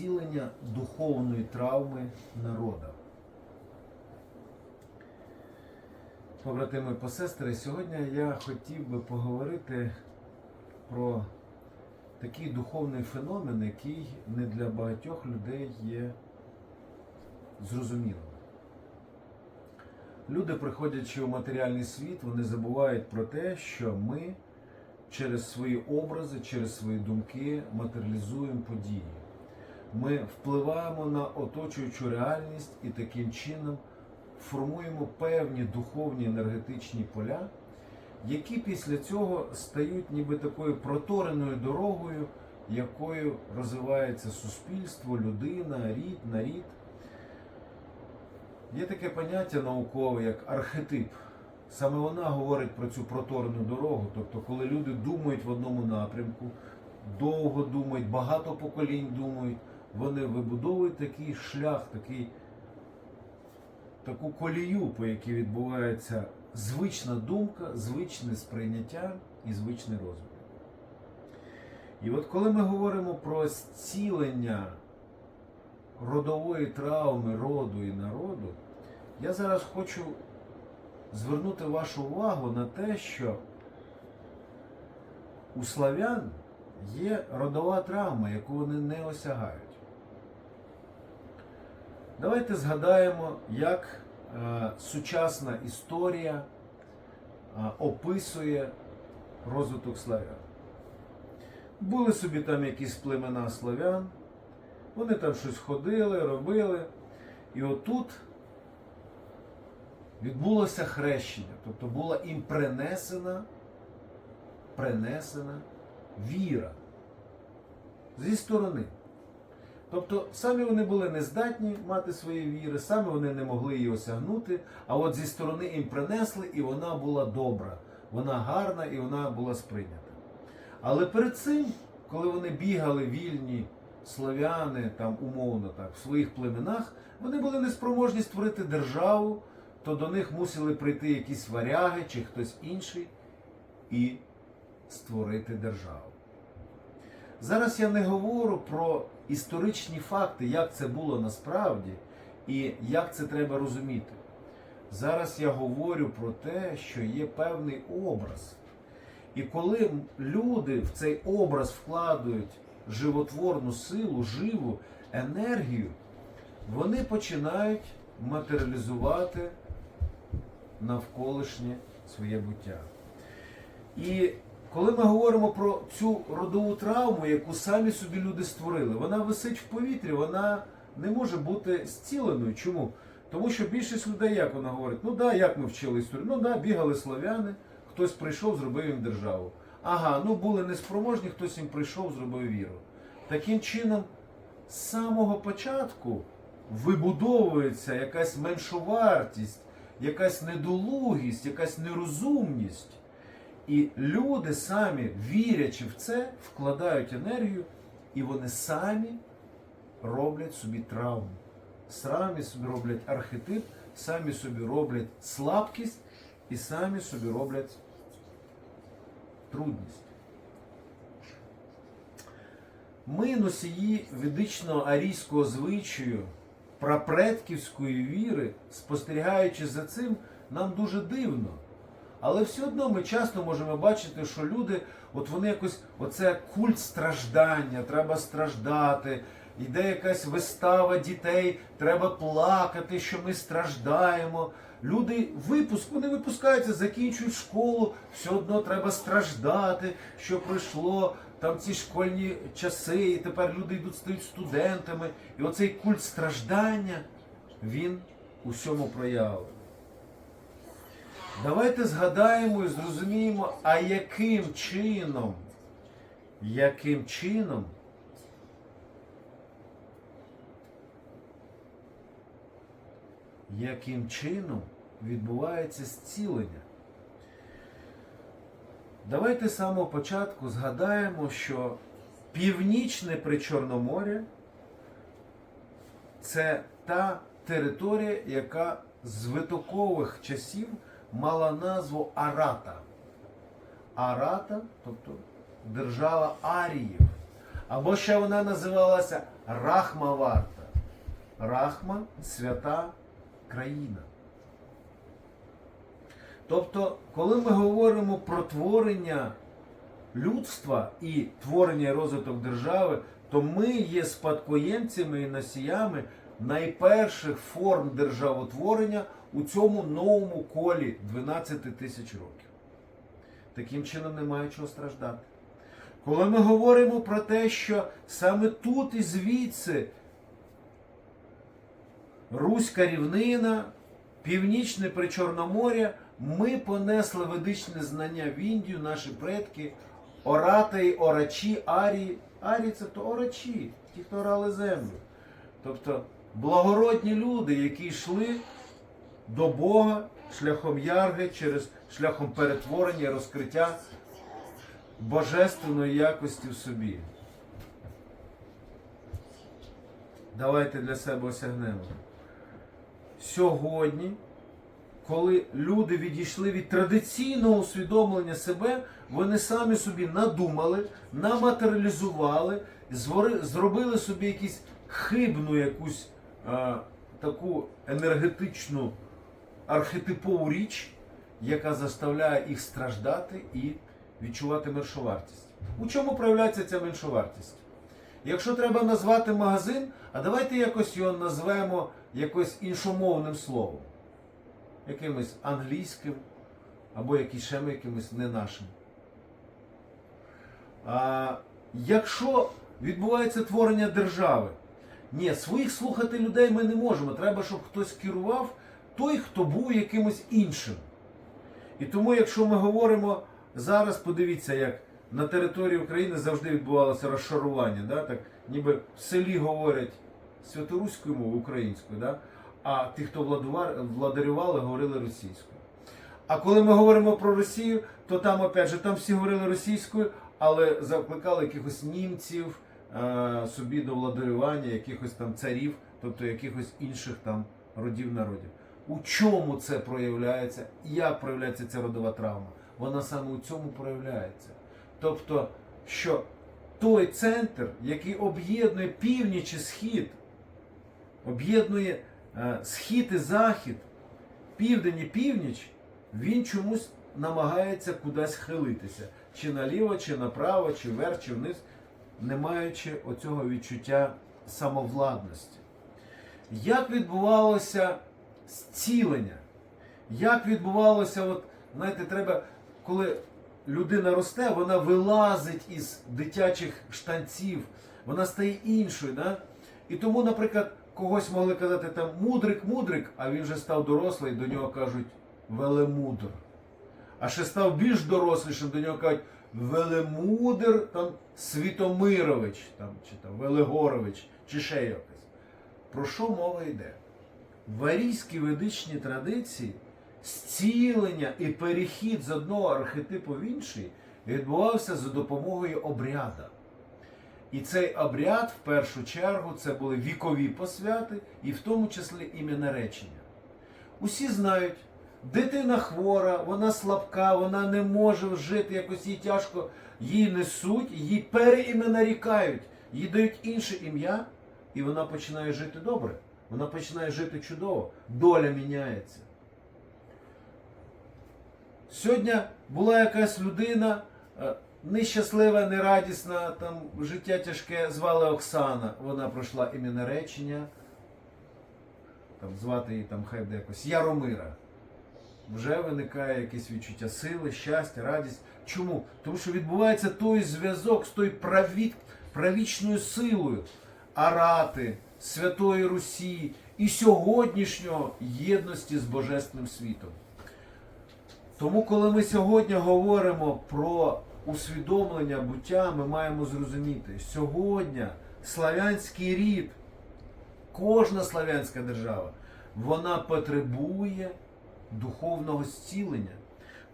зцілення духовної травми народа. Побратими і посестри, сьогодні я хотів би поговорити про такий духовний феномен, який не для багатьох людей є зрозумілим. Люди, приходячи у матеріальний світ, вони забувають про те, що ми через свої образи, через свої думки матеріалізуємо події. Ми впливаємо на оточуючу реальність і таким чином формуємо певні духовні енергетичні поля, які після цього стають ніби такою протореною дорогою, якою розвивається суспільство, людина, рід, нарід. Є таке поняття наукове, як архетип. Саме вона говорить про цю проторену дорогу. Тобто, коли люди думають в одному напрямку, довго думають, багато поколінь думають, вони вибудовують такий шлях, такий, таку колію, по якій відбувається звична думка, звичне сприйняття і звичний розвиток. І от коли ми говоримо про зцілення родової травми роду і народу, я зараз хочу звернути вашу увагу на те, що у славян є родова травма, яку вони не осягають. Давайте згадаємо, як е, сучасна історія е, описує розвиток славян. Були собі там якісь племена славян, вони там щось ходили, робили. І отут відбулося хрещення, тобто була їм принесена, принесена віра зі сторони. Тобто самі вони були не здатні мати свої віри, самі вони не могли її осягнути, а от зі сторони їм принесли, і вона була добра, вона гарна і вона була сприйнята. Але перед цим, коли вони бігали вільні славяни, там умовно так, в своїх племенах, вони були неспроможні створити державу, то до них мусили прийти якісь варяги чи хтось інший і створити державу. Зараз я не говорю про історичні факти, як це було насправді і як це треба розуміти. Зараз я говорю про те, що є певний образ. І коли люди в цей образ вкладають животворну силу, живу енергію, вони починають матеріалізувати навколишнє своє буття. І коли ми говоримо про цю родову травму, яку самі собі люди створили, вона висить в повітрі, вона не може бути зціленою. Чому? Тому що більшість людей, як вона говорить, ну да, як ми вчили історію, ну да, бігали славяни, хтось прийшов, зробив їм державу. Ага, ну були неспроможні, хтось їм прийшов, зробив віру. Таким чином, з самого початку вибудовується якась меншовартість, якась недолугість, якась нерозумність. І люди самі, вірячи в це, вкладають енергію, і вони самі роблять собі травму. Самі собі роблять архетип, самі собі роблять слабкість і самі собі роблять трудність. Ми носії ведичного арійського звичаю, прапредківської віри, спостерігаючи за цим, нам дуже дивно. Але все одно ми часто можемо бачити, що люди, от вони якось, оце культ страждання, треба страждати, йде якась вистава дітей, треба плакати, що ми страждаємо. Люди випуск, вони випускаються, закінчують школу, все одно треба страждати, що пройшло там ці школьні часи, і тепер люди йдуть стають студентами. І оцей культ страждання, він у всьому проявлений. Давайте згадаємо і зрозуміємо, а яким чином, яким чином яким чином відбувається зцілення. Давайте з самого початку згадаємо, що північне Причорномор'я це та територія, яка з витокових часів мала назву Арата. Арата, тобто держава Аріїв. Або ще вона називалася Рахма варта. Рахма свята країна. Тобто, коли ми говоримо про творення людства і творення і розвиток держави, то ми є спадкоємцями і носіями найперших форм державотворення у цьому новому колі 12 тисяч років. Таким чином немає чого страждати. Коли ми говоримо про те, що саме тут і звідси Руська рівнина, північне Причорномор'я, ми понесли ведичне знання в Індію, наші предки, орати, орачі, арії. Арії це то орачі, ті, хто орали землю. Тобто благородні люди, які йшли до Бога шляхом ярги, через шляхом перетворення, розкриття божественної якості в собі. Давайте для себе осягнемо. Сьогодні, коли люди відійшли від традиційного усвідомлення себе, вони самі собі надумали, наматеріалізували, зробили собі якусь хибну якусь а, таку енергетичну архетипову річ, яка заставляє їх страждати і відчувати меншовартість. У чому проявляється ця меншовартість? Якщо треба назвати магазин, а давайте якось його назвемо якось іншомовним словом, якимось англійським або якимось ще якимось не нашим. А, якщо відбувається творення держави, ні, своїх слухати людей ми не можемо. Треба, щоб хтось керував той, хто був якимось іншим. І тому, якщо ми говоримо зараз, подивіться, як на території України завжди відбувалося розшарування, да? так, ніби в селі говорять святоруською мовою, українською, да? а ті, хто владарювали, говорили російською. А коли ми говоримо про Росію, то там, опять же, там всі говорили російською, але закликали якихось німців е, собі до владарювання, якихось там царів, тобто якихось інших там родів народів. У чому це проявляється? Як проявляється ця родова травма? Вона саме у цьому проявляється. Тобто, що той центр, який об'єднує північ і схід, об'єднує е, схід і захід, південь і північ, він чомусь намагається кудись хилитися. Чи наліво, чи направо, чи вверх, чи вниз, не маючи оцього відчуття самовладності. Як відбувалося зцілення? Як відбувалося, от, знаєте, треба, коли людина росте, вона вилазить із дитячих штанців, вона стає іншою. Да? І тому, наприклад, когось могли казати там мудрик, мудрик, а він вже став дорослий, до нього кажуть велемудр. А ще став більш дорослішим, до нього кажуть Велемудр там Світомирович, там, чи там Велегорович, чи ще якось. Про що мова йде? В арійській ведичній традиції зцілення і перехід з одного архетипу в інший відбувався за допомогою обряда. І цей обряд, в першу чергу, це були вікові посвяти, і в тому числі ім'я-наречення. Усі знають, дитина хвора, вона слабка, вона не може жити, якось їй тяжко, її несуть, її переіменарікають, їй дають інше ім'я, і вона починає жити добре. Вона починає жити чудово. Доля міняється. Сьогодні була якась людина е, нещаслива, нерадісна, там життя тяжке, звали Оксана. Вона пройшла ім'я речення. Там звати її там хай буде якось Яромира. Вже виникає якесь відчуття сили, щастя, радість. Чому? Тому що відбувається той зв'язок з тою праві... правічною силою Арати, Святої Русі і сьогоднішнього єдності з Божественним світом. Тому, коли ми сьогодні говоримо про усвідомлення буття, ми маємо зрозуміти, сьогодні славянський рід, кожна славянська держава, вона потребує духовного зцілення,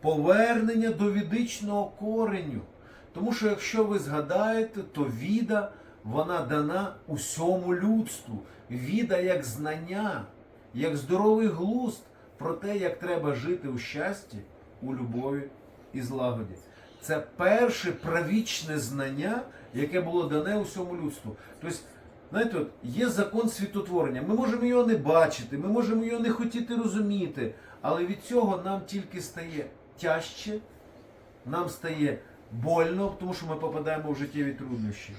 повернення до відичного кореню. Тому що, якщо ви згадаєте, то віда вона дана усьому людству. Віда як знання, як здоровий глузд про те, як треба жити у щасті, у любові і злагоді. Це перше правічне знання, яке було дане усьому людству. Тобто Знаєте, от є закон світотворення. Ми можемо його не бачити, ми можемо його не хотіти розуміти, але від цього нам тільки стає тяжче, нам стає больно, тому що ми попадаємо в життєві труднощі.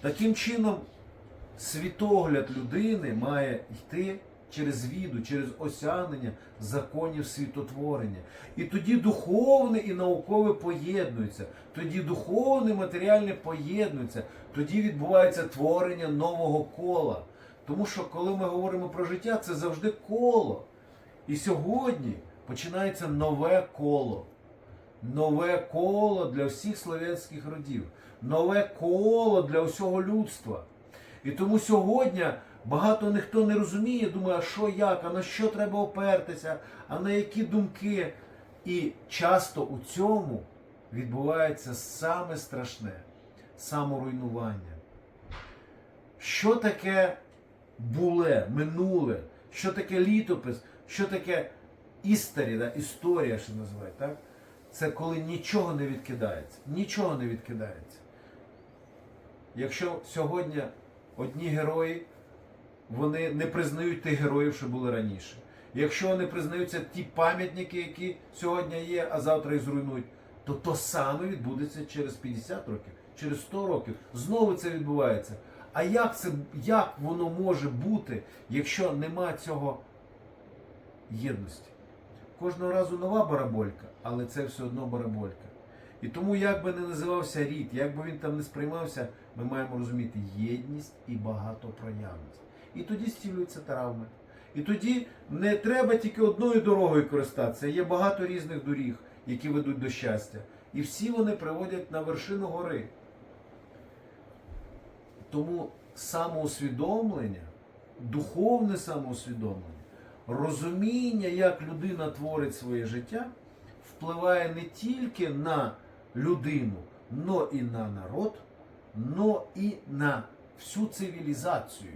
Таким чином, світогляд людини має йти через віду, через осягнення законів світотворення. І тоді духовне і наукове поєднуються, тоді духовне і матеріальне поєднуються, тоді відбувається творення нового кола. Тому що коли ми говоримо про життя, це завжди коло. І сьогодні починається нове коло. Нове коло для всіх слов'янських родів, нове коло для всього людства. І тому сьогодні багато ніхто не розуміє, думає, а що як, а на що треба опертися, а на які думки. І часто у цьому відбувається саме страшне саморуйнування. Що таке буле, минуле, що таке літопис, що таке історія, да? історія, що називають, так? Це коли нічого не відкидається. Нічого не відкидається. Якщо сьогодні одні герої, вони не признають тих героїв, що були раніше. Якщо не признаються ті пам'ятники, які сьогодні є, а завтра їх зруйнують, то то саме відбудеться через 50 років, через 100 років. Знову це відбувається. А як це як воно може бути, якщо нема цього єдності? Кожного разу нова бараболька, але це все одно бараболька. І тому, як би не називався рід, як би він там не сприймався, ми маємо розуміти єдність і багатопроявність. І тоді стілюються травми. І тоді не треба тільки одною дорогою користатися. Є багато різних доріг, які ведуть до щастя. І всі вони приводять на вершину гори. Тому самоусвідомлення, духовне самоусвідомлення, розуміння, як людина творить своє життя, впливає не тільки на людину, но і на народ, но і на всю цивілізацію.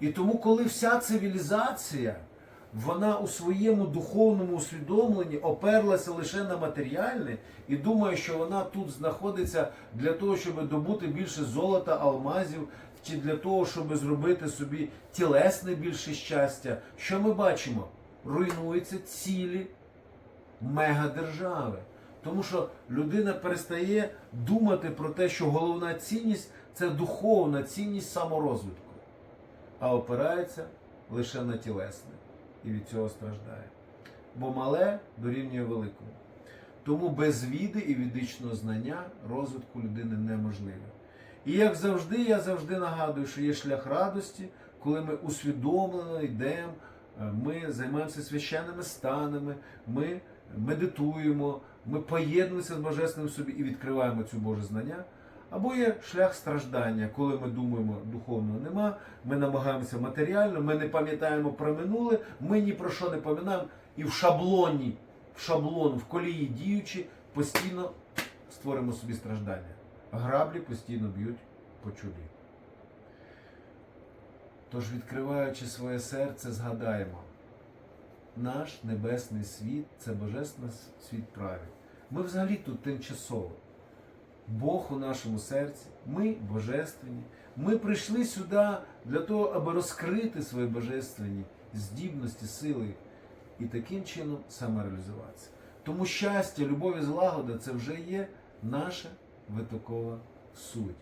І тому, коли вся цивілізація, вона у своєму духовному усвідомленні оперлася лише на матеріальне і думає, що вона тут знаходиться для того, щоб добути більше золота, алмазів, чи для того, щоб зробити собі тілесне більше щастя, що ми бачимо? Руйнуються цілі мегадержави. Тому що людина перестає думати про те, що головна цінність це духовна цінність саморозвитку а опирається лише на тілесне і від цього страждає. Бо мале дорівнює великому. Тому без віди і відичного знання розвитку людини неможливе. І як завжди, я завжди нагадую, що є шлях радості, коли ми усвідомлено йдемо, е, ми займаємося священними станами, ми медитуємо, ми поєднуємося з Божественним собі і відкриваємо цю Боже знання. Або є шлях страждання, коли ми думаємо, духовного нема, ми намагаємося матеріально, ми не пам'ятаємо про минуле, ми ні про що не пам'ятаємо, і в шаблоні, в шаблон, в колії діючи, постійно створимо собі страждання. Граблі постійно б'ють по чолі. Тож, відкриваючи своє серце, згадаємо, наш небесний світ це божественний світ праві. Ми взагалі тут тимчасово. Бог у нашому серці, ми божественні. Ми прийшли сюди для того, аби розкрити свої божественні здібності, сили і таким чином самореалізуватися. Тому щастя, любов і злагода це вже є наша витокова суть.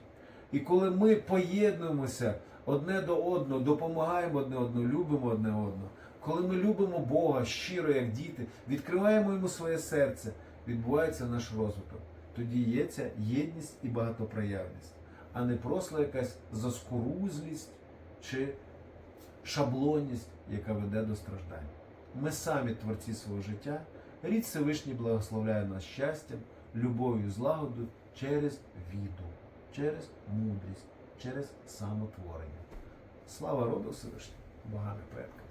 І коли ми поєднуємося одне до одного, допомагаємо одне одному, любимо одне одного, коли ми любимо Бога щиро, як діти, відкриваємо йому своє серце, відбувається наш розвиток тоді є ця єдність і багатопроявність, а не просто якась заскорузлість чи шаблонність, яка веде до страждань. Ми самі творці свого життя, рід Всевишній благословляє нас щастям, любов'ю, злагодою через віду, через мудрість, через самотворення. Слава роду Всевишній, богами предка!